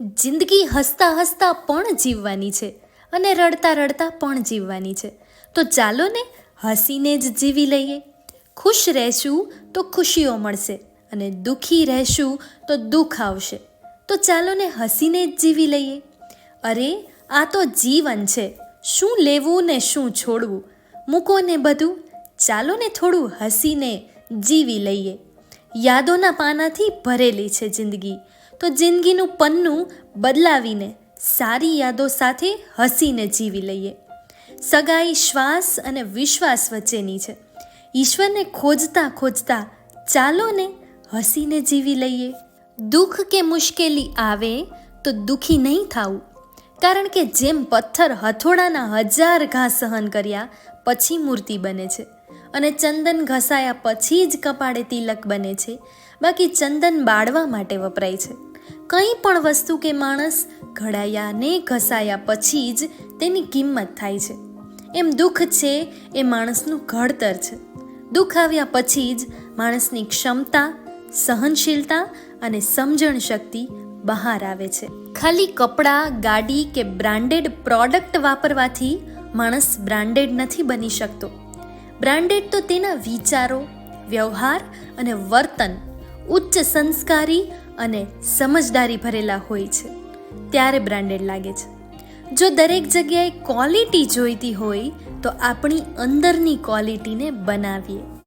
જિંદગી હસતા હસતા પણ જીવવાની છે અને રડતા રડતા પણ જીવવાની છે. તો ચાલો ને હસીને જ જીવી લઈએ. ખુશ રહેશું તો ખુશીઓ મળશે અને દુઃખી રહેશું તો દુઃખ આવશે. તો ચાલો ને હસીને જ જીવી લઈએ. અરે, આ તો જીવન છે. શું લેવું ને શું છોડવું? મૂકો ને બધું. ચાલો ને થોડું હસીને જીવી લઈએ. યાદોના પાનાથી ભરેલી છે જિંદગી. તો જિંદગીનું પન્નું બદલાવીને સારી યાદો સાથે હસીને જીવી લઈએ. સગાઈ, શ્વાસ અને વિશ્વાસ વચ્ચેની છે. ઈશ્વરને ખોજતા ખોજતા ચાલો ને હસીને જીવી લઈએ. દુઃખ કે મુશ્કેલી આવે તો દુઃખી નહીં થવું. કારણ કે જેમ પથ્થર હથોડાના હજાર ઘા સહન કર્યા, પછી મૂર્તિ બને છે. અને ચંદન ઘસાયા પછી જ કપાળે તિલક બને છે. બાકી ચંદન બાળવા માટે વપરાય છે. કંઈ પણ વસ્તુ કે માણસ ઘડાયા ને ઘસાયા પછી જ તેની કિંમત થાય છે. એમ દુઃખ છે એ માણસનું ઘડતર છે. દુઃખ આવ્યા પછી જ માણસની ક્ષમતા, સહનશીલતા અને સમજણ શક્તિ બહાર આવે છે. ખાલી કપડાં, ગાડી કે બ્રાન્ડેડ પ્રોડક્ટ વાપરવાથી માણસ બ્રાન્ડેડ નથી બની શકતો. બ્રાન્ડેડ તો તેના વિચારો, વ્યવહાર અને વર્તન, ઉચ્ચ સંસ્કારી અને સમજદારી ભરેલા હોય છે, ત્યારે બ્રાન્ડેડ લાગે છે. જો દરેક જગ્યાએ ક્વોલિટી જોઈતી હોય, તો આપણી અંદરની ક્વોલિટીને બનાવીએ.